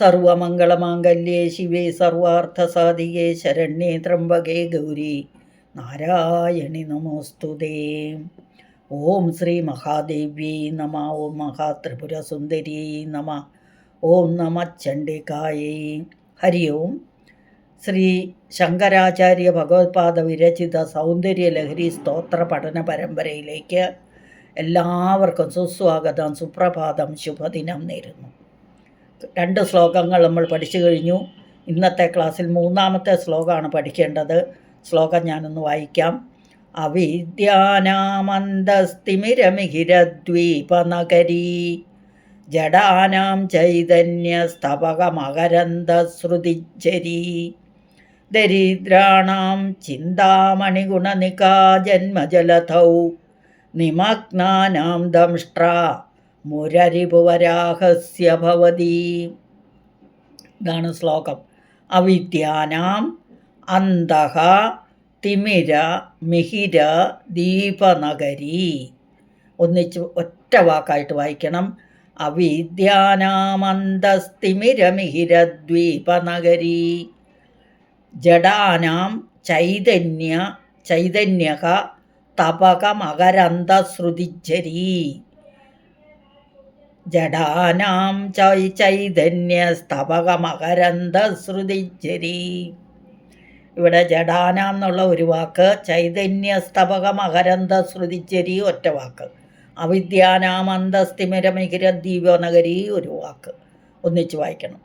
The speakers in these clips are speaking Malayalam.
സർവമംഗളമാംഗല്യേ ശിവേ സർവാർത്ഥസാധികേ ശരണ്യേ ത്രംബകേ ഗൗരി. നാരായണി നമോസ്തുതേ. ഓം ശ്രീ മഹാദേവ്യൈ നമ ഓം മഹാത്രിപുരസുന്ദര്യൈ നമ ഓം നമ ചണ്ഡികായൈ. ഹരി ഓം. ശ്രീ ശങ്കരാചാര്യ ഭഗവത്പാദ വിരചിത സൗന്ദര്യലഹരി സ്തോത്ര പഠന പരമ്പരയിലേക്ക് എല്ലാവർക്കും സുസ്വാഗതം സുപ്രഭാതം ശുഭദിനം നേരുന്നു. രണ്ട് ശ്ലോകങ്ങൾ നമ്മൾ പഠിച്ചു കഴിഞ്ഞു. ഇന്നത്തെ ക്ലാസ്സിൽ മൂന്നാമത്തെ ശ്ലോകമാണ് പഠിക്കേണ്ടത്. ശ്ലോകം ഞാനൊന്ന് വായിക്കാം. അവിദ്യാനന്ദസ്തിമിരമിഹിരദ്വീപനഗരീ ജഡാനാം ചൈതന്യസ്തപകമകരന്ദശ്രുതിജരീ ദരിദ്രാണാം ചിന്താമണിഗുണനികാ ജന്മജലധൗ നിമഗ്നാനാം ദംഷ്ട്രാ മുരരിപുവരാഹസ്യ ഭവതി. ഇതാണ് ശ്ലോകം. അവിദ്യാനാം അന്തഹ തിമിര മിഹിര ദീപനഗരി. ഒന്നിച്ച് ഒറ്റ വാക്കായിട്ട് വായിക്കണം. അവിദ്യാനാമന്തസ്തിമിരമിഹിരദ്വീപനഗരി ജഡാനാം ചൈതന്യ ചൈതന്യക തപകമകരന്തശ്രുതിജരീ ജഡാനാം ചൈതന്യസ്തപകമകരന്തശ്രുതിജരീ ഇവിടെ ജഡാനാം എന്നുള്ള ഒരു വാക്ക് ചൈതന്യസ്തപകമകരന്തശ്രുതിജരി ഒറ്റ വാക്ക്. അവിദ്യാനാമന്തസ്തിമിരമിഹിരദ്വീപനഗരി ഒരു വാക്ക്. ഒന്നിച്ച് വായിക്കണം.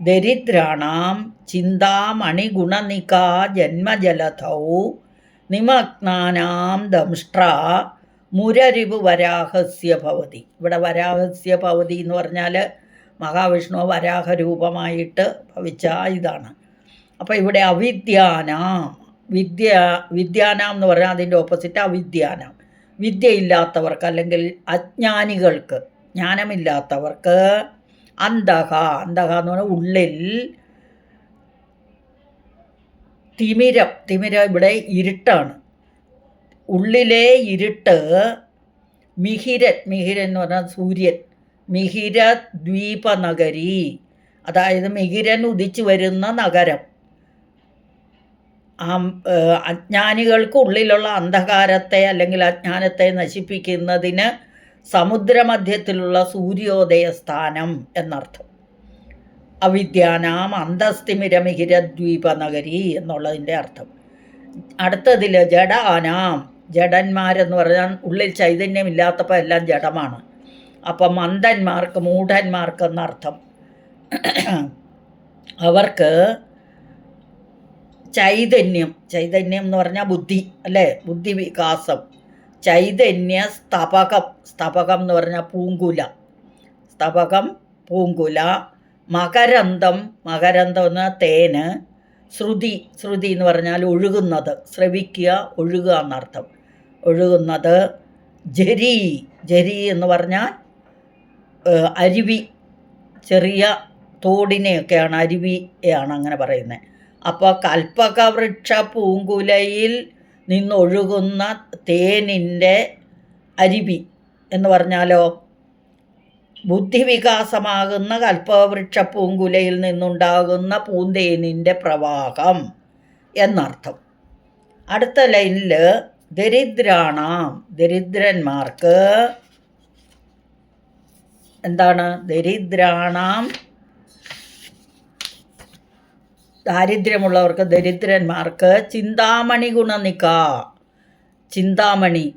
ദരിദ്രാണാം ചിന്താമണിഗുണനികാ ജന്മജലധൗ നിമഗ്നാനാം ദംഷ്ട്ര മുരരിവ് വരാഹസ്യ ഭവതി. ഇവിടെ വരാഹസ്യ ഭവതി എന്ന് പറഞ്ഞാൽ മഹാവിഷ്ണു വരാഹ രൂപമായിട്ട് ഭവിച്ച ഇതാണ്. അപ്പോൾ ഇവിടെ അവിദ്യാനാം. വിദ്യ വിദ്യാനാം എന്ന് പറഞ്ഞാൽ അതിന്റെ ഓപ്പോസിറ്റ് അവിദ്യാനാം. വിദ്യയില്ലാത്തവർക്ക് അല്ലെങ്കിൽ അജ്ഞാനികൾക്ക് ജ്ഞാനമില്ലാത്തവർക്ക് അന്തഹ അന്തഹ എന്ന് പറഞ്ഞാൽ ഉള്ളിൽ തിമിരം. തിമിരം ഇവിടെ ഇരുട്ടാണ്. ഉള്ളിലെ ഇരുട്ട് മിഹിരൻ മിഹിരൻ എന്ന് പറഞ്ഞാൽ സൂര്യൻ മിഹിര ദ്വീപ നഗരി അതായത് മിഹിരൻ ഉദിച്ചു വരുന്ന നഗരം. അജ്ഞാനികൾക്ക് ഉള്ളിലുള്ള അന്ധകാരത്തെ അല്ലെങ്കിൽ അജ്ഞാനത്തെ നശിപ്പിക്കുന്നതിന് സമുദ്രമധ്യത്തിലുള്ള സൂര്യോദയ സ്ഥാനം എന്നർത്ഥം. അവിദ്യാനാം അന്തസ്തിമിരമിഹിരദ്വീപനഗരി എന്നുള്ളതിന്റെ അർത്ഥം. അടുത്തതിൽ ജഡാനാം ജഡന്മാരെന്ന് പറഞ്ഞാൽ ഉള്ളിൽ ചൈതന്യമില്ലാത്തപ്പോൾ എല്ലാം ജഡമാണ്. അപ്പം മന്ദന്മാർക്ക് മൂഢന്മാർക്ക് എന്നർത്ഥം അവർക്ക് ചൈതന്യം ചൈതന്യം എന്ന് പറഞ്ഞാൽ ബുദ്ധി അല്ലേ? ബുദ്ധി വികാസം. ചൈതന്യ സ്തപകം സ്തപകം എന്ന് പറഞ്ഞാൽ പൂങ്കുല. സ്തപകം പൂങ്കുല. മകരന്തം മകരന്തം എന്ന് തേന്. ശ്രുതി ശ്രുതി എന്ന് പറഞ്ഞാൽ ഒഴുകുന്നത്. ശ്രവിക്കുക ഒഴുകുക എന്നർത്ഥം. ഒഴുകുന്നത്. ജരി ജരി എന്ന് പറഞ്ഞാൽ അരുവി ചെറിയ തോടിനെയൊക്കെയാണ് അരുവിയാണ് അങ്ങനെ പറയുന്നത്. അപ്പോൾ കൽപ്പകവൃക്ഷ പൂങ്കുലയിൽ നിന്നൊഴുകുന്ന തേനിന്റെ അരുവി എന്ന് പറഞ്ഞാലോ ബുദ്ധിവികാസമാകുന്ന കൽപ്പവൃക്ഷ പൂങ്കുലയിൽ നിന്നുണ്ടാകുന്ന പൂന്തേനിന്റെ പ്രവാഹം എന്നർത്ഥം. അടുത്ത ലൈനിൽ ദരിദ്രാണാം. ദരിദ്രന്മാർക്ക് എന്താണ്? ദരിദ്രാണാം. ദാരിദ്ര്യമുള്ളവർക്ക് ദരിദ്രന്മാർക്ക് ചിന്താമണി ഗുണനിക്ക ചിന്താമണി.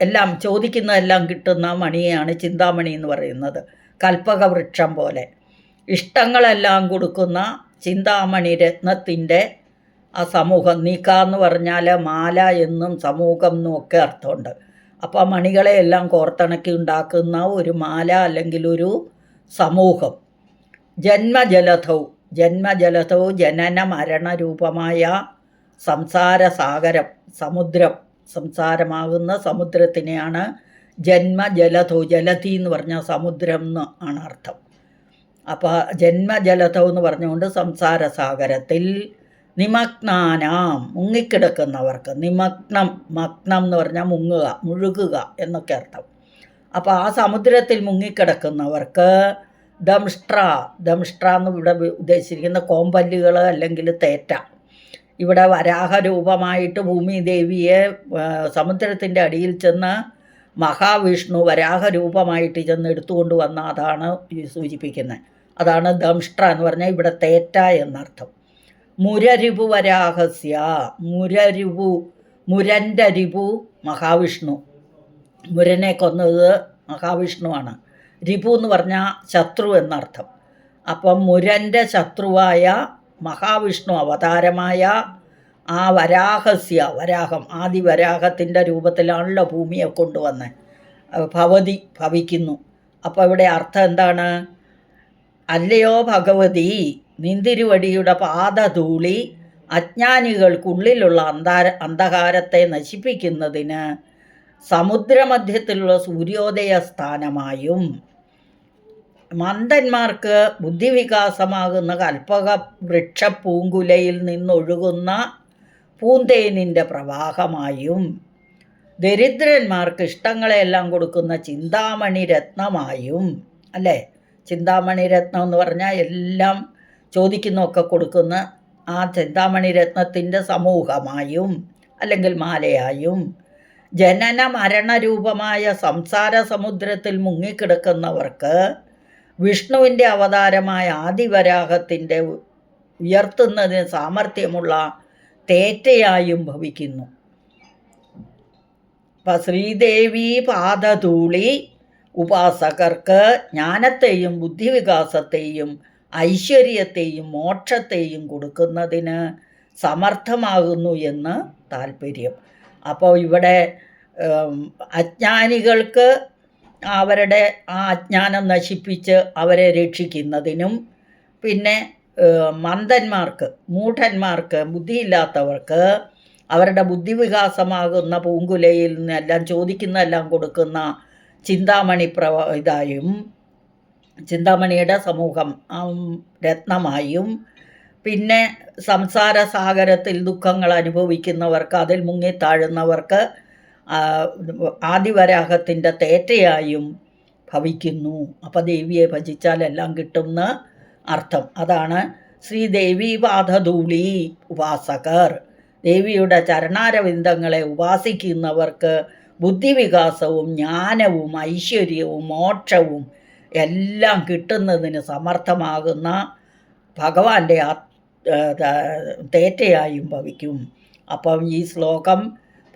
എല്ലാം ചോദിക്കുന്നതെല്ലാം കിട്ടുന്ന മണിയാണ് ചിന്താമണി എന്ന് പറയുന്നത്. കൽപ്പകവൃക്ഷം പോലെ. ഇഷ്ടങ്ങളെല്ലാം കൊടുക്കുന്ന ചിന്താമണി രത്നത്തിന്റെ ആ സമൂഹം നീക്ക എന്ന് പറഞ്ഞാൽ മാല എന്നും സമൂഹം എന്നും ഒക്കെ അർത്ഥമുണ്ട്. അപ്പോൾ ആ മണികളെ എല്ലാം കോർത്തിണക്കി ഉണ്ടാക്കുന്ന ഒരു മാല അല്ലെങ്കിൽ ഒരു സമൂഹം. ജന്മജലധവും ജന്മജലതോ ജനന മരണരൂപമായ സംസാര സാഗരം സമുദ്രം. സംസാരമാകുന്ന സമുദ്രത്തിനെയാണ് ജന്മജലതോ ജലധി എന്ന് പറഞ്ഞാൽ സമുദ്രം എന്ന് ആണ് അർത്ഥം. അപ്പോൾ ജന്മജലതോ എന്ന് പറഞ്ഞുകൊണ്ട് സംസാര സാഗരത്തിൽ നിമഗ്നാനാം. മുങ്ങിക്കിടക്കുന്നവർക്ക് നിമഗ്നം മഗ്നം എന്ന് പറഞ്ഞാൽ മുങ്ങുക മുഴുകുക എന്നൊക്കെ അർത്ഥം. അപ്പോൾ ആ സമുദ്രത്തിൽ മുങ്ങിക്കിടക്കുന്നവർക്ക് ദംഷ്ട്ര ദംഷ്ട്ര എന്ന് ഇവിടെ ഉദ്ദേശിച്ചിരിക്കുന്ന കോമ്പല്ലുകൾ അല്ലെങ്കിൽ തേറ്റ. ഇവിടെ വരാഹരൂപമായിട്ട് ഭൂമി ദേവിയെ സമുദ്രത്തിന്റെ അടിയിൽ ചെന്ന് മഹാവിഷ്ണു വരാഹ രൂപമായിട്ട് ചെന്ന് എടുത്തുകൊണ്ട് വന്ന അതാണ് സൂചിപ്പിക്കുന്നത് അതാണ് ദംഷ്ട്ര എന്ന് പറഞ്ഞാൽ ഇവിടെ തേറ്റ എന്നർത്ഥം. മുരരിപു വരാഹസ്യ മുരരിപു മുരന്റെ രിപു മഹാവിഷ്ണു. മുരനെ കൊന്നത് മഹാവിഷ്ണുവാണ്. രിപു എന്ന് പറഞ്ഞാൽ ശത്രു എന്നർത്ഥം. അപ്പം മുരന്റെ ശത്രുവായ മഹാവിഷ്ണു അവതാരമായ ആ വരാഹസ്യ വരാഹം ആദി വരാഹത്തിന്റെ രൂപത്തിലാണല്ലോ ഭൂമിയെ കൊണ്ടുവന്നത് ഭവതി ഭവിക്കുന്നു. അപ്പോൾ ഇവിടെ അർത്ഥം എന്താണ്? അല്ലയോ ഭഗവതി നിന്തിരുവടിയുടെ പാദധൂളി അജ്ഞാനികൾക്കുള്ളിലുള്ള അന്താര അന്ധകാരത്തെ നശിപ്പിക്കുന്നതിന് സമുദ്രമധ്യത്തിലുള്ള സൂര്യോദയ സ്ഥാനമായും മന്ദന്മാർക്ക് ബുദ്ധിവികാസമാകുന്ന കൽപ്പക വൃക്ഷപ്പൂങ്കുലയിൽ നിന്നൊഴുകുന്ന പൂന്തേനിന്റെ പ്രവാഹമായും ദരിദ്രന്മാർക്ക് ഇഷ്ടങ്ങളെല്ലാം കൊടുക്കുന്ന ചിന്താമണി രത്നമായും അല്ലേ? ചിന്താമണി രത്നം എന്ന് പറഞ്ഞാൽ എല്ലാം ചോദിക്കുന്നൊക്കെ കൊടുക്കുന്ന ആ ചിന്താമണി രത്നത്തിന്റെ സമൂഹമായും അല്ലെങ്കിൽ മാലയായും ജനന മരണരൂപമായ സംസാര സമുദ്രത്തിൽ മുങ്ങിക്കിടക്കുന്നവർക്ക് വിഷ്ണുവിന്റെ അവതാരമായ ആദിവരാഹത്തിന്റെ ഉയർത്തുന്നതിന് സാമർഥ്യമുള്ള തേറ്റയായും ഭവിക്കുന്നു. അപ്പം ശ്രീദേവി പാദധൂളി ഉപാസകർക്ക് ജ്ഞാനത്തെയും ബുദ്ധിവികാസത്തെയും ഐശ്വര്യത്തെയും മോക്ഷത്തെയും കൊടുക്കുന്നതിന് സമർത്ഥമാകുന്നു എന്ന് താല്പര്യം. അപ്പോൾ ഇവിടെ അജ്ഞാനികൾക്ക് അവരുടെ ആ അജ്ഞാനം നശിപ്പിച്ച് അവരെ രക്ഷിക്കുന്നതിനും പിന്നെ മന്ദന്മാർക്ക് മൂഢന്മാർക്ക് ബുദ്ധിയില്ലാത്തവർക്ക് അവരുടെ ബുദ്ധിവികാസമാകുന്ന പൂങ്കുലയിൽ നിന്നെല്ലാം ചോദിക്കുന്നതെല്ലാം കൊടുക്കുന്ന ചിന്താമണി പ്രവ ഇതായും ചിന്താമണിയുടെ സമൂഹം രത്നമായും പിന്നെ സംസാര സാഗരത്തിൽ ദുഃഖങ്ങൾ അനുഭവിക്കുന്നവർക്ക് അതിൽ മുങ്ങിത്താഴുന്നവർക്ക് ആദിവരാഹത്തിന്റെ തേറ്റയായും ഭവിക്കുന്നു. അപ്പം ദേവിയെ ഭജിച്ചാൽ എല്ലാം കിട്ടുന്ന അർത്ഥം. അതാണ് ശ്രീദേവി വാധധൂളി ഉപാസകർ. ദേവിയുടെ ചരണാരവിന്ദങ്ങളെ ഉപാസിക്കുന്നവർക്ക് ബുദ്ധിവികാസവും ജ്ഞാനവും ഐശ്വര്യവും മോക്ഷവും എല്ലാം കിട്ടുന്നതിന് സമർത്ഥമാകുന്ന ഭഗവാന്റെ തേറ്റയായും ഭവിക്കും. അപ്പം ഈ ശ്ലോകം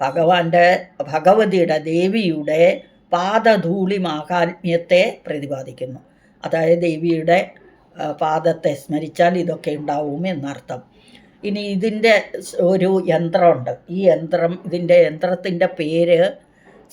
ഭഗവാന്റെ ഭഗവതിയുടെ ദേവിയുടെ പാദധൂളി മാഹാത്മ്യത്തെ പ്രതിപാദിക്കുന്നു. അതായത് ദേവിയുടെ പാദത്തെ സ്മരിച്ചാൽ ഇതൊക്കെ ഉണ്ടാവും എന്നർത്ഥം. ഇനി ഇതിന്റെ ഒരു യന്ത്രമുണ്ട്. ഈ യന്ത്രം ഇതിന്റെ യന്ത്രത്തിന്റെ പേര്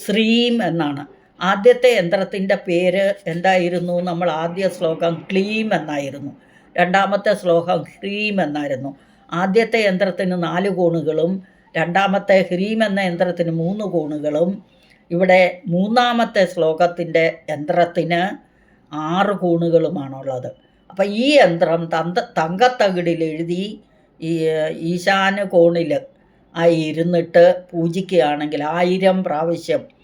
ശ്രീം എന്നാണ്. ആദ്യത്തെ യന്ത്രത്തിന്റെ പേര് എന്തായിരുന്നു? നമ്മൾ ആദ്യ ശ്ലോകം ക്ലീം എന്നായിരുന്നു. രണ്ടാമത്തെ ശ്ലോകം ഹ്രീം എന്നായിരുന്നു. ആദ്യത്തെ യന്ത്രത്തിന് നാല് കോണുകളും രണ്ടാമത്തെ ഹ്രീം എന്ന യന്ത്രത്തിന് മൂന്ന് കോണുകളും ഇവിടെ മൂന്നാമത്തെ ശ്ലോകത്തിന്റെ യന്ത്രത്തിന് ആറ് കോണുകളുമാണുള്ളത്. അപ്പോൾ ഈ യന്ത്രം തന്ത തങ്കത്തകിടിൽ എഴുതി ഈ ഈശാന കോണിൽ ആയി ഇരുന്നിട്ട് പൂജിക്കുകയാണെങ്കിൽ ആയിരം പ്രാവശ്യം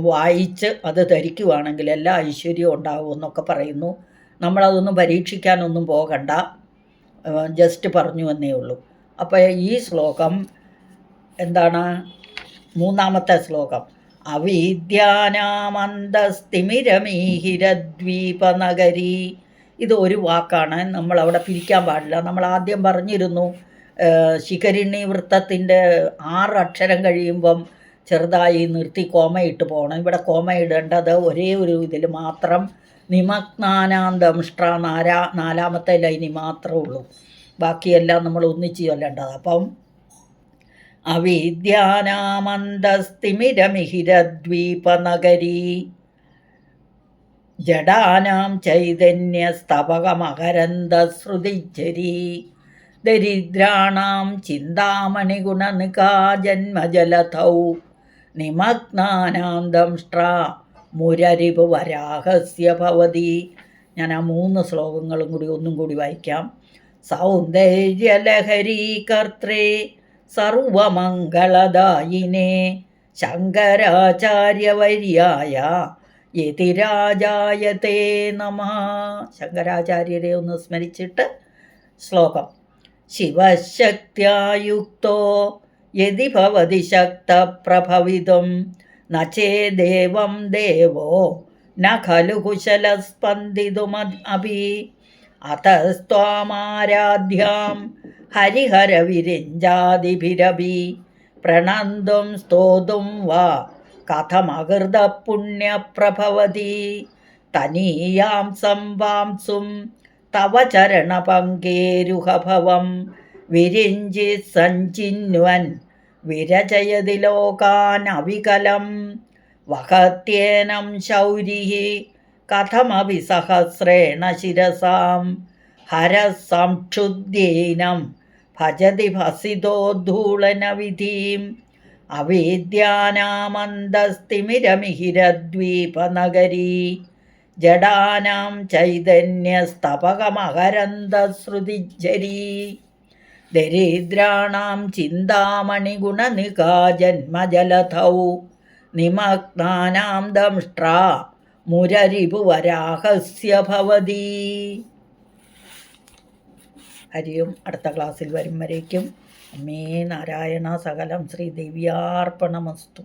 വായിച്ച് അത് ധരിക്കുവാണെങ്കിൽ എല്ലാ ഐശ്വര്യവും ഉണ്ടാവും എന്നൊക്കെ പറയുന്നു. നമ്മളതൊന്നും പരീക്ഷിക്കാനൊന്നും പോകണ്ട. ജസ്റ്റ് പറഞ്ഞു എന്നേ ഉള്ളൂ. അപ്പോൾ ഈ ശ്ലോകം എന്താണ്? മൂന്നാമത്തെ ശ്ലോകം. അവിദ്യാനാമന്ദസ്തിമിരമീഹിരദ്വീപനഗരി ഇത് ഒരു വാക്കാണ്. നമ്മളവിടെ പിരിക്കാൻ പാടില്ല. നമ്മൾ ആദ്യം പറഞ്ഞിരുന്നു ശിഖരിണി വൃത്തത്തിന്റെ ആറ് അക്ഷരം കഴിയുമ്പം ചെറുതായി നിർത്തി കോമയിട്ട് പോകണം ഇവിടെ കോമ ഇടേണ്ടത് ഒരേ ഒരു ഇതിൽ മാത്രം നിമഗ്നാനാന്തംഷ്ട്ര നാലാ നാലാമത്തെ ലൈനി മാത്രമേ ഉള്ളൂ. ബാക്കിയെല്ലാം നമ്മൾ ഒന്നിച്ച് ചൊല്ലേണ്ടത്. അപ്പം അവിദ്യാനാമന്ദസ്തിമിരമിഹിരദ്വീപനഗരി ജഡാനാം ചൈതന്യസ്തപകമകരന്ദശ്രുതിജരീ ദരിദ്രാണാം ചിന്താമണിഗുണനികാ ജന്മജലധൗ നിമഗ്നാനാം ദംഷ്ട്രാ മുരരിപു വരാഹസ്യ ഭവതി. ഞാൻ ആ മൂന്ന് ശ്ലോകങ്ങളും കൂടി ഒന്നും കൂടി വായിക്കാം. സൗന്ദര്യലഹരീ കർത്രേ സർവമംഗളദായിനെ. ശങ്കരാചാര്യവര്യായ യതിരാജായതേ നമ. ശങ്കരാചാര്യരെ ഒന്ന് സ്മരിച്ചിട്ട് ശ്ലോകം. ശിവശക്തിയുക്തോ യതി ഭവതി ശക്തപ്രഭവിതും ന ചേദേവം ദേവോ ന ഖലു കുശലസ്പന്ദിതുമഭി അതസ്ത്വാമാരാധ്യാം ഹരിഹരവിരിഞ്ചാദിഭിരഭി പ്രണന്തും സ്തോതും വാ കഥമകൃതപുണ്യപ്രഭവതി തനീയാം സംവാംസും തവ ചരണപങ്കേരുഹഭവം വിരിഞ്ചി സഞ്ചിന്വൻ വിരചയതി ലോകാനവികലം വഹത്യേനം ശൗരിः കഥമപി സഹസ്രേണ ശിരസാം. ഹരസംക്ഷുദ്ധ്യേനം ഭജതി ഭസിതോ ധൂളനവിധീം. അവിദ്യാനാമന്തസ്തിമിരമിഹിരദ്വീപനഗരീ ജഡാനാം ചൈതന്യസ്തപകമകരന്ദശ്രുതിജരീ ദരിദ്രാണാം ചിന്താമണിഗുണനികാ ജന്മജലധൗ. നിമഗ്നാനാം ദംഷ്ട്രാ മുരരിപുവരാഹസ്യ ഭവതി. ഹരിയും അടുത്ത ക്ലാസ്സിൽ വരും വരേക്കും. അമ്മേ നാരായണ സകലം ശ്രീദേവ്യാർപ്പണമസ്തു.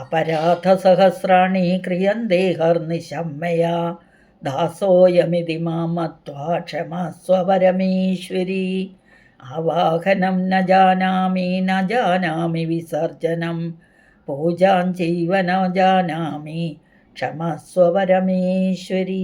അപരാധസഹസ്രാണി ക്രിയന്തേ ഹർനിശമ്മയാ ദാസോയമിതി മാമത്വാ ക്ഷമസ്വപരമേശ്വരി ആവാഹനം ന ജാനാമി ന ജാനാമി വിസർജനം. പൂജാം ചൈവ ന ജാനാമി ക്ഷമസ്വ പരമേശ്വരീ